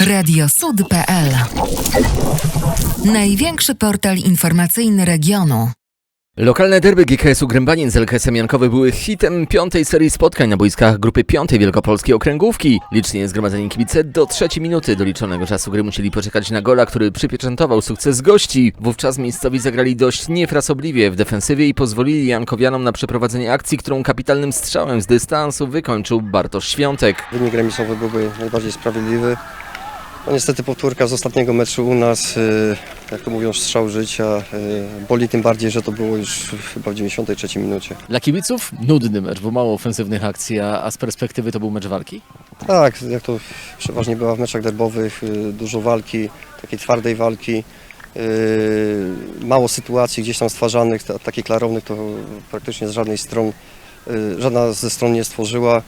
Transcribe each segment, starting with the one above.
Radiosud.pl Największy portal informacyjny regionu. Lokalne derby GKS-u Grębanin z LKS-em Jankowy były hitem piątej serii spotkań na boiskach grupy piątej Wielkopolskiej Okręgówki. Licznie zgromadzeni kibice do trzeciej minuty doliczonego czasu gry musieli poczekać na gola, który przypieczętował sukces gości. Wówczas miejscowi zagrali dość niefrasobliwie w defensywie i pozwolili Jankowianom na przeprowadzenie akcji, którą kapitalnym strzałem z dystansu wykończył Bartosz Świątek. Wynik remisowy byłby najbardziej sprawiedliwy. No niestety powtórka z ostatniego meczu u nas, y, jak to mówią, strzał życia. y, Boli tym bardziej, że to było już chyba w 93 minucie. Dla kibiców nudny mecz, bo mało ofensywnych akcji, a, z perspektywy to był mecz walki. Tak, jak to przeważnie bywa w meczach derbowych, y, dużo walki, takiej twardej walki. Mało sytuacji gdzieś tam stwarzanych, ta- takich klarownych to praktycznie z żadnej stron, żadna ze stron nie stworzyła.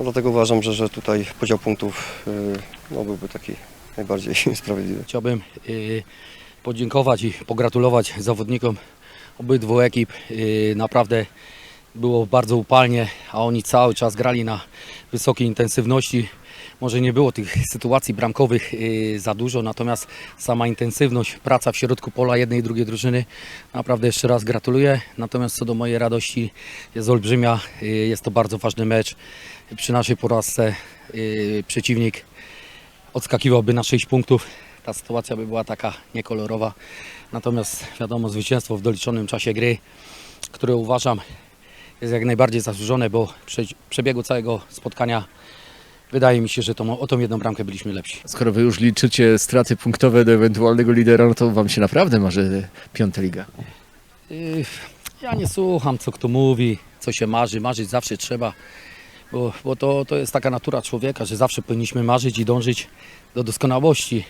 No dlatego uważam, że, że tutaj podział punktów y, no, byłby taki najbardziej sprawiedliwy. Chciałbym y, podziękować i pogratulować zawodnikom obydwu ekip. Y, naprawdę było bardzo upalnie, a oni cały czas grali na wysokiej intensywności. Może nie było tych sytuacji bramkowych y, za dużo, natomiast sama intensywność, praca w środku pola jednej i drugiej drużyny, naprawdę jeszcze raz gratuluję. Natomiast co do mojej radości jest olbrzymia, y, jest to bardzo ważny mecz. Przy naszej porażce y, przeciwnik odskakiwałby na 6 punktów. Ta sytuacja by była taka niekolorowa. Natomiast wiadomo, zwycięstwo w doliczonym czasie gry, które uważam jest jak najbardziej zasłużone, bo w prze- przebiegu całego spotkania wydaje mi się, że tą, o tą jedną bramkę byliśmy lepsi. Skoro wy już liczycie straty punktowe do ewentualnego lidera, no to wam się naprawdę marzy piąta liga. Yy, Ja nie słucham, co kto mówi, co się marzy. Marzyć zawsze trzeba, bo, bo to, to jest taka natura człowieka, że zawsze powinniśmy marzyć i dążyć do doskonałości.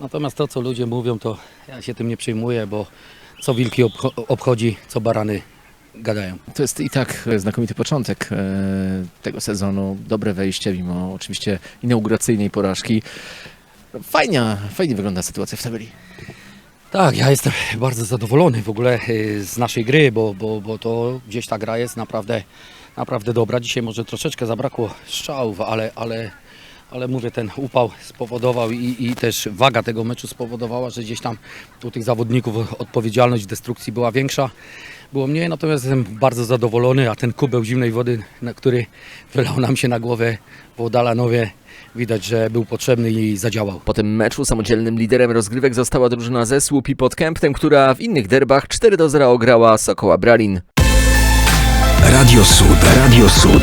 Natomiast to, co ludzie mówią, to ja się tym nie przejmuję, bo co wilki obcho- obchodzi, co barany gadają. To jest i tak znakomity początek e, tego sezonu. Dobre wejście, mimo oczywiście inauguracyjnej porażki. Fajnie, fajnie wygląda sytuacja w tabeli. Tak, ja jestem bardzo zadowolony w ogóle y, z naszej gry, bo, bo, bo to gdzieś ta gra jest naprawdę, naprawdę dobra. Dzisiaj może troszeczkę zabrakło strzałów, ale, ale, ale mówię, ten upał spowodował i, i też waga tego meczu spowodowała, że gdzieś tam u tych zawodników odpowiedzialność w destrukcji była większa. Było mniej, natomiast jestem bardzo zadowolony, a ten kubeł zimnej wody, na który wylał nam się na głowę w Odalanowie, widać, że był potrzebny i zadziałał. Po tym meczu samodzielnym liderem rozgrywek została drużyna ze Słup i pod Kęptem, która w innych derbach 4 do 0 ograła Sokoła Bralin. Radio Sud. Radio Sud.